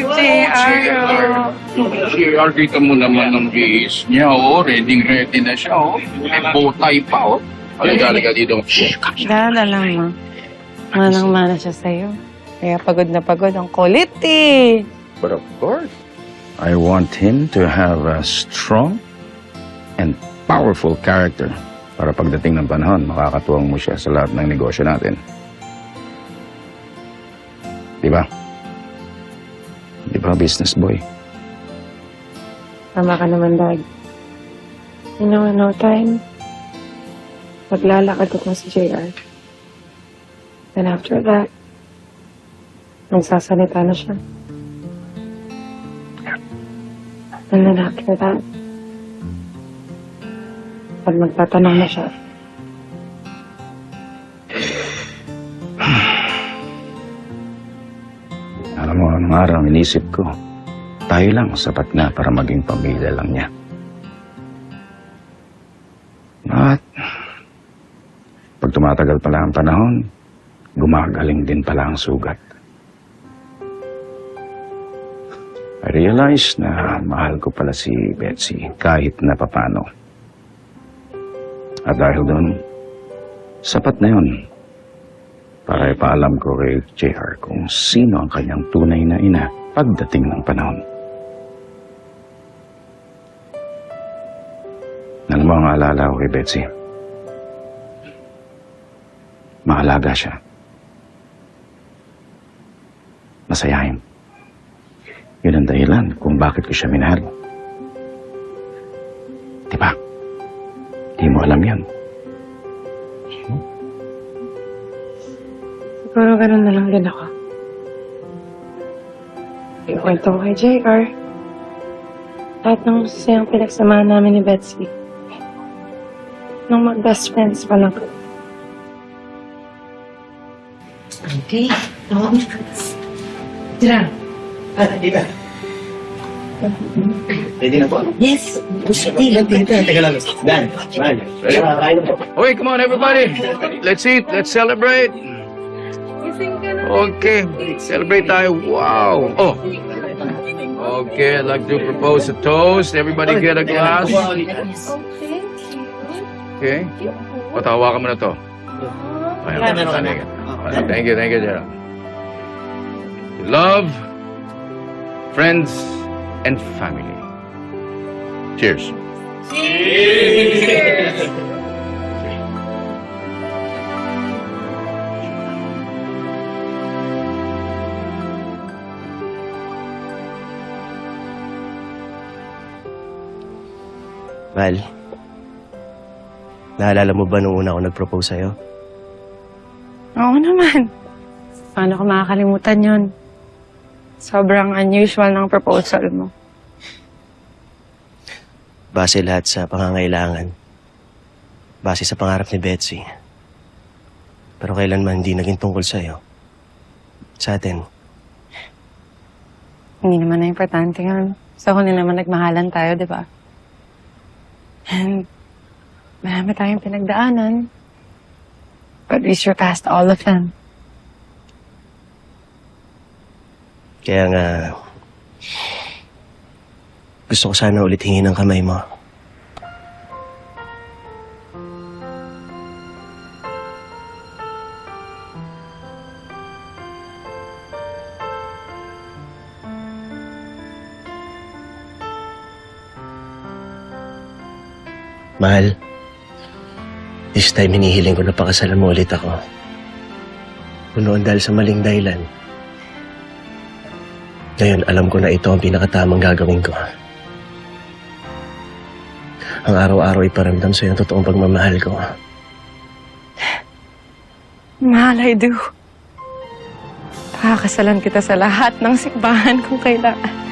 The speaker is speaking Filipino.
Si JR. oh. JR, kita mo naman ng bihis niya, oh. Ready, ready na siya, oh. May bowtie pa, oh. Halika, halika dito. Dala lang mo. Manang-mana siya sa'yo. Kaya pagod na pagod. Ang eh. But of course, I want him to have a strong and powerful character para pagdating ng panahon, makakatuwang mo siya sa lahat ng negosyo natin. Di ba? Di ba, business boy? Tama ka naman, Dad. You know, no time, maglalakad ako si JR. Then after that, magsasalita na siya. And then after that, pag magtatanong na siya, Alam mo, anong araw inisip ko, tayo lang sapat na para maging pamilya lang niya. At pag tumatagal pala ang panahon, gumagaling din pala ang sugat. I realize na mahal ko pala si Betsy kahit na papano. At dahil doon, sapat na yun para ipaalam ko kay JR kung sino ang kanyang tunay na ina pagdating ng panahon. Alam mo ang alala ko kay Betsy? Maalaga siya. Masayahin. Yun ang dahilan kung bakit ko siya minahal. Di ba? Di mo alam yan. Siguro ganun na lang din ako. Ikwento ko kay JR. Lahat ng masasayang pinagsamahan namin ni Betsy. Nung mag-best friends pa lang. Okay. Um, Tira. Ready na po? Yes. Teka, teka, teka lang. Dan, Dan. Po. Okay, come on everybody. Let's eat. Let's celebrate. Okay, celebrate tayo. Wow. Oh. Okay, I'd like to propose a toast. Everybody get a glass. Okay. Patawa ka mo na to. Ayan, thank you. Thank you, thank you, Gerald. Love, friends, and family. Cheers. Val, naalala mo ba nung una ako nag-propose sa'yo? Oo naman. Paano ko makakalimutan yun? Sobrang unusual ng proposal mo. Base lahat sa pangangailangan. Base sa pangarap ni Betsy. Pero kailanman hindi naging tungkol sa'yo. Sa atin. Hindi naman na importante yun. Gusto ko din naman nagmahalan tayo, di ba? And marami tayong pinagdaanan. But we surpassed all of them. Kaya nga, gusto ko sana ulit hingin ng kamay mo. Mahal, this time hinihiling ko na pakasalan mo ulit ako. Kung noon dahil sa maling dahilan, ngayon, alam ko na ito ang pinakatamang gagawin ko. Ang araw-araw iparamdam sa'yo ang totoong pagmamahal ko. Mahal, I do. Pakakasalan kita sa lahat ng sikbahan kung kailangan.